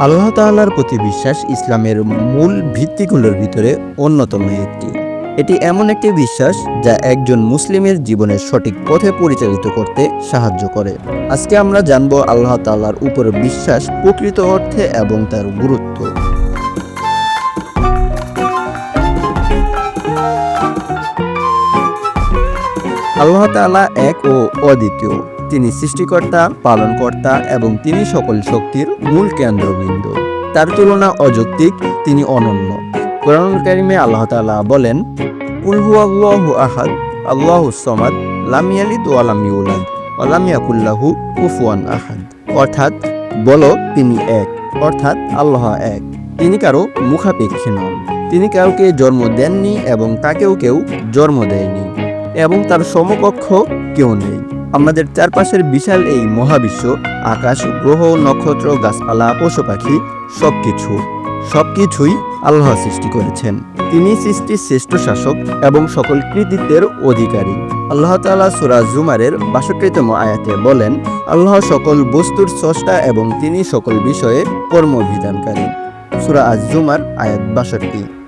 আল্লাহ তাআলার প্রতি বিশ্বাস ইসলামের মূল ভিত্তিগুলোর ভিতরে অন্যতম একটি। এটি এমন একটি বিশ্বাস যা একজন মুসলিমের জীবনের সঠিক পথে পরিচালিত করতে সাহায্য করে। আজকে আমরা জানব আল্লাহ তাআলার উপর বিশ্বাস প্রকৃত অর্থে এবং তার গুরুত্ব। আল্লাহ তাআলা এক ও অদ্বিতীয়। তিনি সৃষ্টিকর্তা, পালনকর্তা এবং তিনি সকল শক্তির মূল কেন্দ্রবিন্দু। তার তুলনা অযৌক্তিক, তিনি অনন্য। কোরআন কারিমে আল্লাহ তালা বলেন, কুল হুয়াল্লাহু আহাদ, আল্লাহু সমাদ, লাম ইয়ালিদ ওয়া লাম ইউলাদ, ওয়া ইয়াকুল্লাহু কুফুয়ান আহাদ। অর্থাৎ, বলো, তিনি এক। অর্থাৎ, আল্লাহ এক। তিনি কারও মুখাপেক্ষী নন। তিনি কাউকে জন্ম দেননি এবং তাকেও কেউ জন্ম দেয়নি। এবং তার সমকক্ষ কেউ নেই। আমাদের চারপাশের বিশাল এই মহাবিশ্ব, আকাশ, গ্রহ, নক্ষত্র, গাছপালা পশু পাখি সবকিছু, সবকিছুই আল্লাহ সৃষ্টি করেছেন। তিনি সৃষ্টির শ্রেষ্ঠ শাসক এবং সকল কৃতিত্বের অধিকারী। আল্লাহ তাআলা সূরা জুমারের বাষট্টিতম আয়াতে বলেন, আল্লাহ সকল বস্তুর স্রষ্টা এবং তিনি সকল বিষয়ে কর্মবিধানকারী। সূরা আজ জুমার আয়াত বাষট্টি।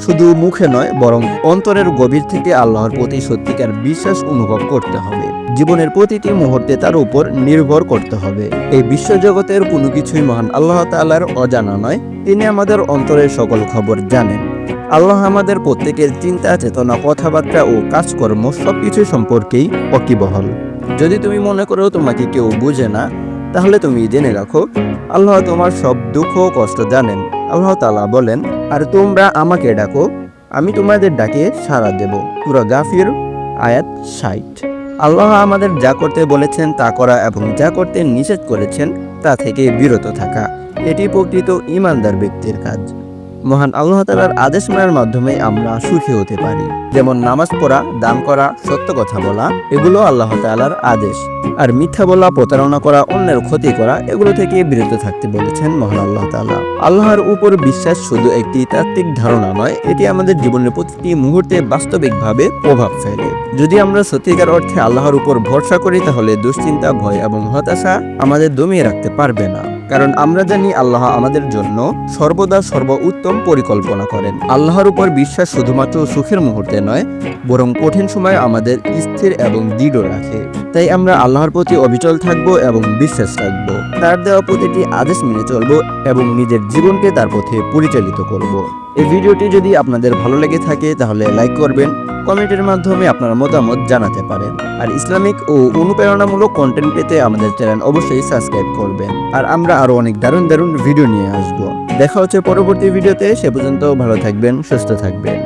শুধু মুখে নয়, বরং অন্তরের গভীর থেকে আল্লাহর প্রতি সত্যিকার বিশ্বাস অনুভব করতে হবে। জীবনের প্রতিটি মুহূর্তে তার উপর নির্ভর করতে হবে। এই বিশ্বজগতের কোনো কিছুই মহান আল্লাহ তাআলার অজানা নয়। তিনি আমাদের অন্তরের সকল খবর জানেন। আল্লাহ আমাদের প্রত্যেকের চিন্তা, চেতনা, কথাবার্তা ও কাজকর্ম সবকিছু সম্পর্কেই অকিবহল। যদি তুমি মনে করো তোমাকে কেউ বুঝে না, তাহলে তুমি জেনে রাখো, আল্লাহ তোমার সব দুঃখ ও কষ্ট জানেন। আল্লাহ তাআলা বলেন আর তোমরা আমাকে ডাকো, আমি তোমাদের ডাকে সাড়া দেব। পুরো গাফির, আয়াত ষাট। আল্লাহ আমাদের যা করতে বলেছেন তা করা এবং যা করতে নিষেধ করেছেন তা থেকে বিরত থাকা। এটি প্রকৃত ইমানদার ব্যক্তির কাজ। মহান আল্লাহ তালার আদেশ মানার মাধ্যমে আমরা সুখী হতে পারি। যেমন নামাজ পড়া, দান করা, সত্য কথা বলা, এগুলো আল্লাহ তালার আদেশ। আর মিথ্যা বলা, প্রতারণা করা, অন্যের ক্ষতি করা, এগুলো থেকে বিরত থাকতে বলেছেন মহান আল্লাহ তাআলা। আল্লাহর উপর বিশ্বাস শুধু একটি তাত্ত্বিক ধারণা নয়, এটি আমাদের জীবনের প্রতিটি মুহূর্তে বাস্তবিকভাবে প্রভাব ফেলে। যদি আমরা সত্যিকার অর্থে আল্লাহর উপর ভরসা করি, তাহলে দুশ্চিন্তা, ভয় এবং হতাশা আমাদের দমিয়ে রাখতে পারবে না। কারণ আমরা জানি আল্লাহ আমাদের জন্য সর্বদা সর্ব উত্তম পরিকল্পনা করেন। আল্লাহর উপর বিশ্বাস শুধুমাত্র সুখের মুহূর্তে নয়, বরং কঠিন সময় আমাদের স্থির এবং দৃঢ় রাখে। তাই আমরা আল্লাহর প্রতি অবিচল থাকব এবং বিশ্বাস রাখব। তার দেওয়া প্রতিটি আদেশ মেনে চলব এবং নিজের জীবনকে তার পথে পরিচালিত করব। এই ভিডিওটি যদি আপনাদের ভালো লেগে থাকে, তাহলে লাইক করবেন কমেন্টের মাধ্যমে আপনার মতামত জানাতে পারেন। আর ইসলামিক ও অনুপ্রেরণামূলক কন্টেন্ট পেতে আমাদের চ্যানেল অবশ্যই সাবস্ক্রাইব করবেন। আর আমরা আরও অনেক দারুণ দারুণ ভিডিও নিয়ে আসব। দেখা হচ্ছে পরবর্তী ভিডিওতে সে পর্যন্ত ভালো থাকবেন, সুস্থ থাকবেন।